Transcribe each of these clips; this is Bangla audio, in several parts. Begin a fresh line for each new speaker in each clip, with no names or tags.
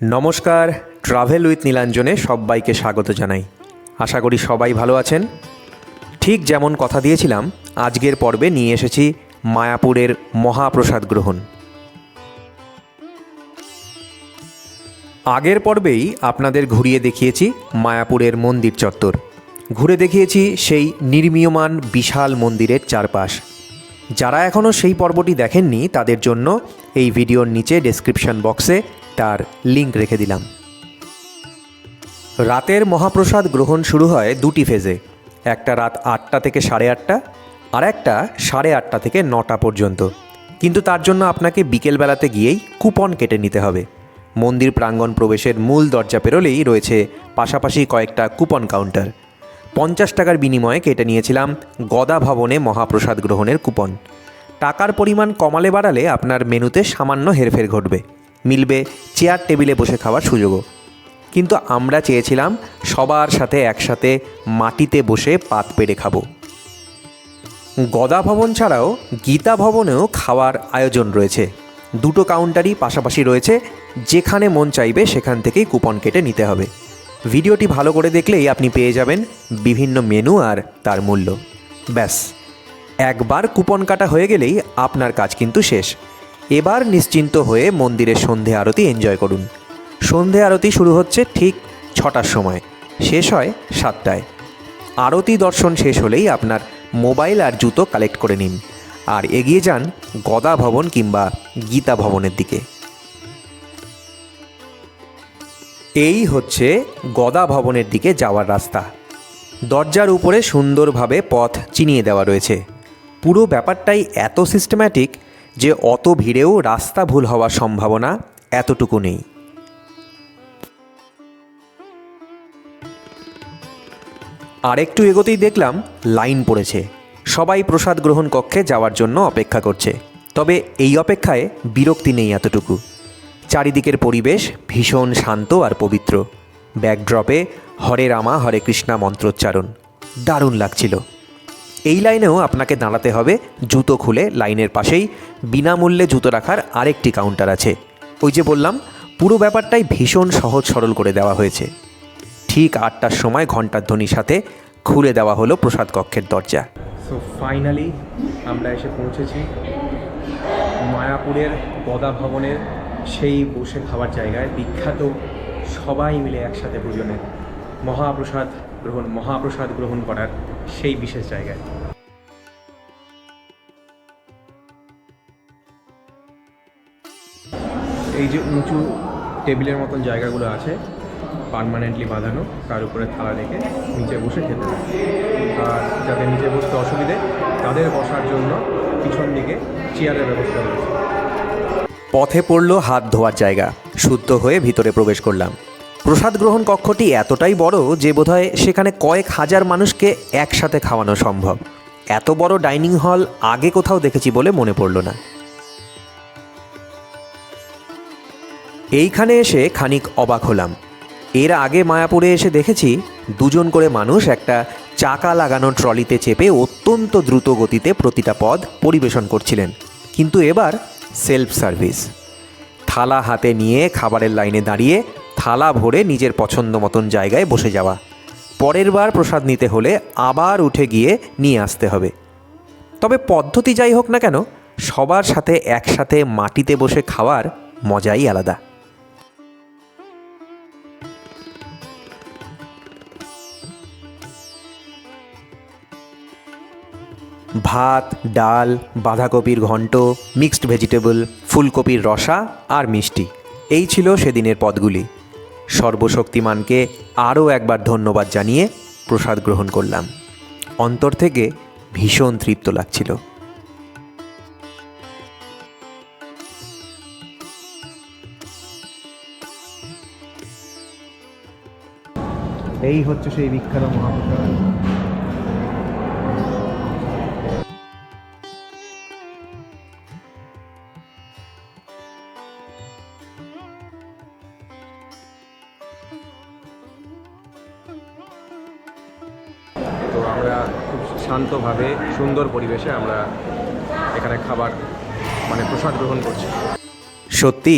নমস্কার ট্রাভেল উইথ নীলাঞ্জনে সবাইকে স্বাগত জানাই। আশা করি সবাই ভালো আছেন। ঠিক যেমন কথা দিয়েছিলাম, আজকের পর্বে নিয়ে এসেছি মায়াপুরের মহাপ্রসাদ গ্রহণ। আগের পর্বেই আপনাদের ঘুরিয়ে দেখিয়েছি মায়াপুরের মন্দির চত্বর। ঘুরে দেখিয়েছি সেই নির্মীয়মান বিশাল মন্দিরের চারপাশ। যারা এখনও সেই পর্বটি দেখেননি, তাদের জন্য এই ভিডিওর নিচে ডেসক্রিপশন বক্সে তার লিঙ্ক রেখে দিলাম। রাতের মহাপ্রসাদ গ্রহণ শুরু হয় দুটি ফেজে একটা রাত আটটা থেকে সাড়ে আটটা, আর একটা সাড়ে আটটা থেকে নটা পর্যন্ত। কিন্তু তার জন্য আপনাকে বিকেলবেলাতে গিয়েই কুপন কেটে নিতে হবে। মন্দির প্রাঙ্গণ প্রবেশের মূল দরজা পেরোলেই রয়েছে পাশাপাশি কয়েকটা কুপন কাউন্টার পঞ্চাশ টাকার বিনিময়ে কেটে নিয়েছিলাম গদা ভবনে মহাপ্রসাদ গ্রহণের কুপন টাকার পরিমাণ কমালে বাড়ালে আপনার মেনুতে সামান্য হেরফের ঘটবে। মিলবে চেয়ার টেবিলে বসে খাওয়ার সুযোগও। কিন্তু আমরা চেয়েছিলাম সবার সাথে একসাথে মাটিতে বসে পাত পেড়ে খাব। গদা ভবন ছাড়াও গীতা ভবনেও খাওয়ার আয়োজন রয়েছে। দুটো কাউন্টারই পাশাপাশি রয়েছে, যেখানে মন চাইবে সেখান থেকেই কুপন কেটে নিতে হবে। ভিডিওটি ভালো করে দেখলেই আপনি পেয়ে যাবেন বিভিন্ন মেনু আর তার মূল্য। ব্যাস, একবার কুপন কাটা হয়ে গেলেই আপনার কাজ কিন্তু শেষ। এবার নিশ্চিন্ত হয়ে মন্দিরের সন্ধে আরতি এনজয় করুন। সন্ধে আরতি শুরু হচ্ছে ঠিক ছটার সময়, শেষ হয় সাতটায়। আরতি দর্শন শেষ হলেই আপনার মোবাইল আর জুতো কালেক্ট করে নিন, আর এগিয়ে যান গদা ভবন কিংবা গীতা ভবনের দিকে। এই হচ্ছে গদা ভবনের দিকে যাওয়ার রাস্তা। দরজার উপরে সুন্দরভাবে পথ চিনিয়ে দেওয়া রয়েছে। পুরো ব্যাপারটাই এত সিস্টেম্যাটিক যে অত ভিড়েও রাস্তা ভুল হওয়ার সম্ভাবনা এতটুকু নেই। আর একটু এগোতেই দেখলাম লাইন পড়েছে। সবাই প্রসাদ গ্রহণ কক্ষে যাওয়ার জন্য অপেক্ষা করছে। তবে এই অপেক্ষায় বিরক্তি নেই এতটুকু। চারিদিকের পরিবেশ ভীষণ শান্ত আর পবিত্র। ব্যাকড্রপে হরে রামা, হরে কৃষ্ণা মন্ত্রোচ্চারণ। দারুণ লাগছিল। এই লাইনেও আপনাকে দাঁড়াতে হবে। জুতো খুলে লাইনের পাশেই। বিনামূল্যে জুতো রাখার আরেকটি কাউন্টার আছে। ওই যে বললাম, পুরো ব্যাপারটাই ভীষণ সহজ সরল করে দেওয়া হয়েছে। ঠিক আটটার সময় ঘণ্টার ধ্বনির সাথে খুলে দেওয়া হলো প্রসাদ কক্ষের দরজা। সো ফাইনালি আমরা এসে পৌঁছেছি। মায়াপুরের গদা ভবনের সেই বসে খাবার জায়গায়। বিখ্যাত সবাই মিলে একসাথে ভোজনের মহাপ্রসাদ গ্রহণ মহাপ্রসাদ গ্রহণ করার সেই বিশেষ জায়গায়। এই যে উঁচু টেবিলের মতন জায়গাগুলো আছে, পার্মানেন্টলি বাঁধানো, তার উপরে থালা রেখে নিচে বসে খেতে আর যাদের নিচে বসতে অসুবিধে, তাদের বসার জন্য পিছন দিকে চেয়ারের ব্যবস্থা রয়েছে। পথে পড়ল হাত ধোয়ার জায়গা, শুদ্ধ হয়ে ভিতরে প্রবেশ করলাম। প্রসাদ গ্রহণ কক্ষটি এতটাই বড় যে বোধহয় সেখানে কয়েক হাজার মানুষকে একসাথে খাওয়ানো সম্ভব। এত বড় ডাইনিং হল আগে কোথাও দেখেছি বলে মনে পড়ল না। এইখানে এসে খানিক অবাক হলাম। এর আগে মায়াপুরে এসে দেখেছি দুজন করে মানুষ একটা চাকা লাগানো ট্রলিতে চেপে অত্যন্ত দ্রুত গতিতে প্রতিটা পদ পরিবেশন করছিলেন। কিন্তু এবার সেলফ সার্ভিস। থালা হাতে নিয়ে খাবারের লাইনে দাঁড়িয়ে থালা ভরে নিজের পছন্দ মতন জায়গায় বসে যাওয়া। পরের বার প্রসাদ নিতে হলে আবার উঠে গিয়ে নিয়ে আসতে হবে। তবে পদ্ধতি যাই হোক না কেন, সবার সাথে একসাথে মাটিতে বসে খাওয়ার মজাই আলাদা। ভাত, ডাল, বাঁধাকপির ঘন্ট, মিক্সড ভেজিটেবল, ফুলকপির রসা আর মিষ্টি। এই ছিল সেদিনের পদগুলি। সর্বশক্তিমানকে আরও একবার ধন্যবাদ জানিয়ে প্রসাদ গ্রহণ করলাম। অন্তর থেকে ভীষণ তৃপ্ত লাগছিল। এই হচ্ছে সেই বিখ্যাত মহাপ্রসাদ। আমরা খুব শান্তভাবে, সুন্দর পরিবেশে আমরা এখানে খাবার মানে প্রসাদ গ্রহণ করছি। সত্যি,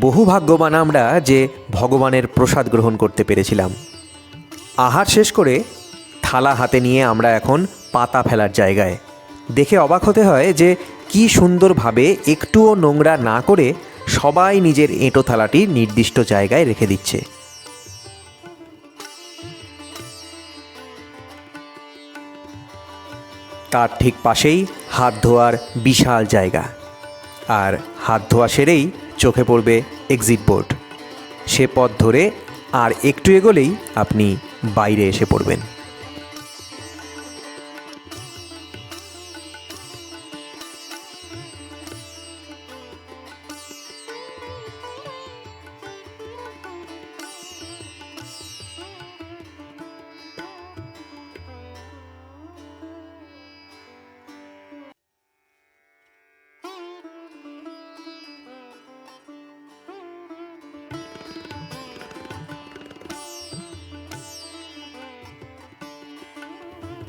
বহু ভাগ্যবান আমরা যে ভগবানের প্রসাদ গ্রহণ করতে পেরেছিলাম। আহার শেষ করে থালা হাতে নিয়ে আমরা এখন পাতা ফেলার জায়গায়। দেখে অবাক হতে হয় যে কি সুন্দরভাবে একটুও নোংরা না করে সবাই নিজের এঁটো থালাটি নির্দিষ্ট জায়গায় রেখে দিচ্ছে। তার ঠিক পাশেই হাত ধোয়ার বিশাল জায়গা। আর হাত ধোয়া সেরেই চোখে পড়বে এক্সিট বোর্ড সে পথ ধরে আর একটু এগোলেই আপনি বাইরে এসে পড়বেন।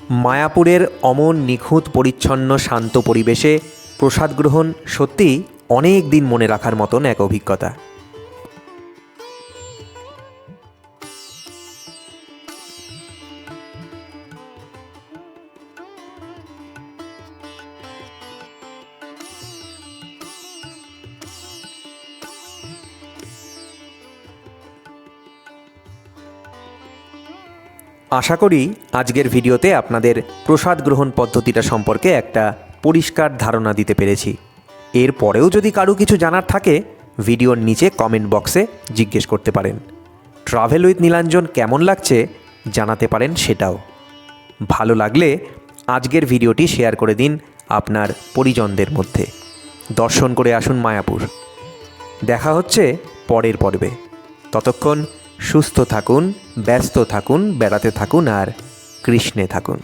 মায়াপুরের অমন নিখুঁত, পরিচ্ছন্ন, শান্ত পরিবেশে প্রসাদ গ্রহণ সত্যিই অনেক দিন মনে রাখার মতন এক অভিজ্ঞতা। আশা করি আজকের ভিডিওতে আপনাদের প্রসাদ গ্রহণ পদ্ধতিটা সম্পর্কে একটা পরিষ্কার ধারণা দিতে পেরেছি। এর পরেও যদি কারও কিছু জানার থাকে, ভিডিওর নিচে কমেন্ট বক্সে জিজ্ঞেস করতে পারেন। ট্রাভেল উইথ নীলাঞ্জন কেমন লাগছে জানাতে পারেন সেটাও। ভালো লাগলে আজকের ভিডিওটি শেয়ার করে দিন আপনার পরিজনদের মধ্যে। দর্শন করে আসুন মায়াপুর। দেখা হচ্ছে পরের পর্বে। ততক্ষণ সুস্থ থাকুন ব্যস্ত থাকুন বেড়াতে থাকুন আর কৃষ্ণে থাকুন।